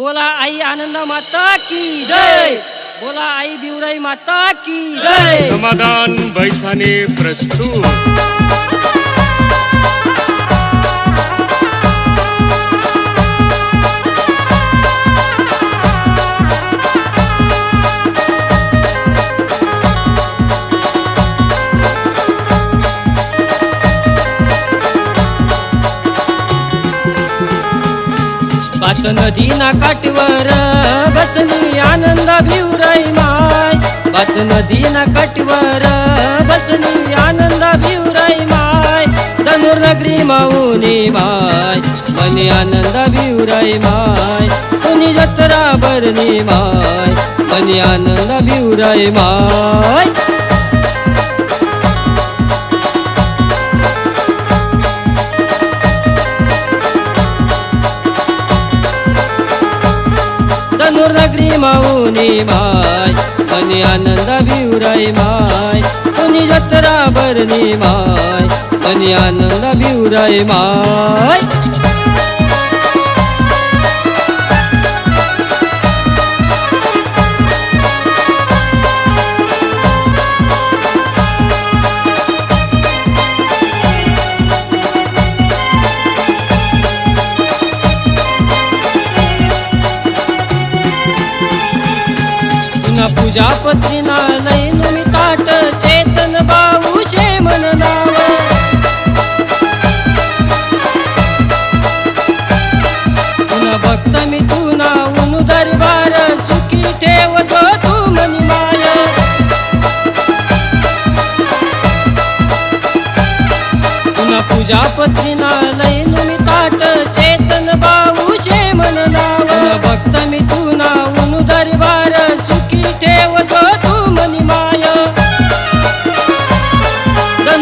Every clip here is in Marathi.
બોલા આઈ આનંદ માતા કી જય બોલા આઈ બીવરાઈ માતા કી જય સમાધાન ભૈસાની પ્રસ્તુત पात नदी ना काठवर बसली आनंदा भिवराई माय. पात नदी ना काठवर बसली आनंदा भिवराई माय. धनुर्नगरी माऊनी माय मनी आनंदा भिवराई माय. कुणी जत्रा भरणी माय मनी आनंदा भिवराई माय. धनुर्नगरी माऊनी माय. मनी आनंद भिवराई माय. कुणी जत्रा भरणी माय. मनी आनंद भिवराई माय. तुझ्या पत्रीना नैन मी ताट चेतन बाऊशे मन नाव. तुला भक्त मी तुना नाऊन दरबार सुखी ठेवतो तू मनी माय. तुला पूजा पत्रीना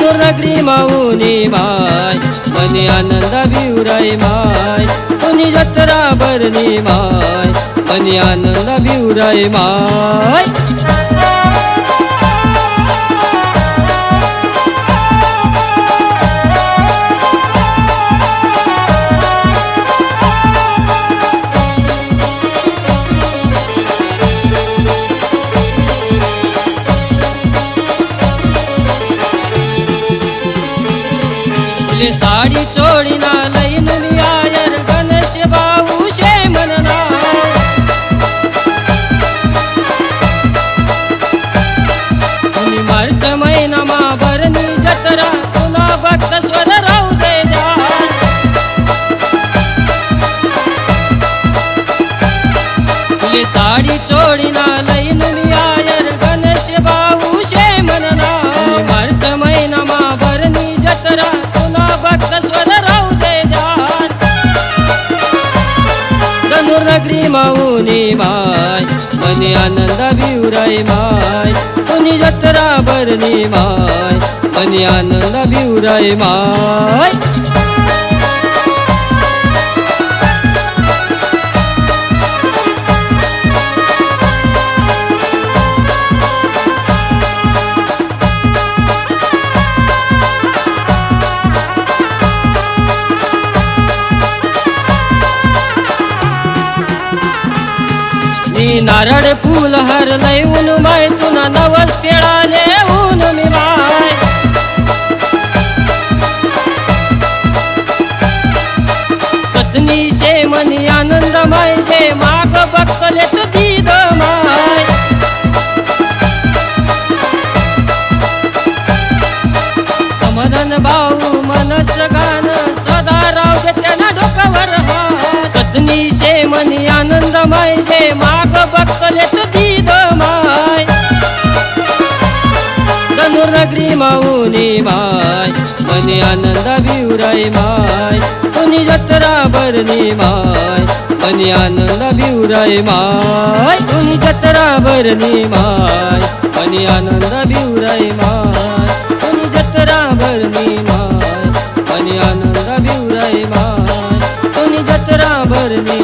धनुर्नगरी माऊनी माय. मनी आनंदा भिवराई माय. कुणी जत्रा भरणी माय. मनी आनंदा भिवराई माय. फुले साडी चोळीना लईन मी आयर गणेश बाऊ शे म्हणना. तुम्ही मार्च महिना मा भरणी जत्रा तुला भक्त स्वर राहू दे जा फुले साडी चोळीना लईन माय मनी आनंदा भिवराई माय कुणी जत्रा भरणी माय मनी आनंदा भिवराई माय. नारळ फुल हरलय ऊन माय तुना नवस पेळाले ऊन मी माय सतनी शे मनी आनंद माय जे माग बघतले दीद माय. समाधान भाऊ मनस गान सदा राव दे त्यांना डोकावर हा सतनी शे मनी आनंद माय जे माग बघतले दीद माय धनुर्नगरी माऊनी माय मने आनंद भिवराई माय कुणी जत्रा भरणी माय मने आनंद भिवराई माय कुणी जत्रा भरणी माय मने आनंद भिवराई माय कुणी जत्रा भरणी माय मने आनंद भिवराई माय कुणी जत्रा भरणी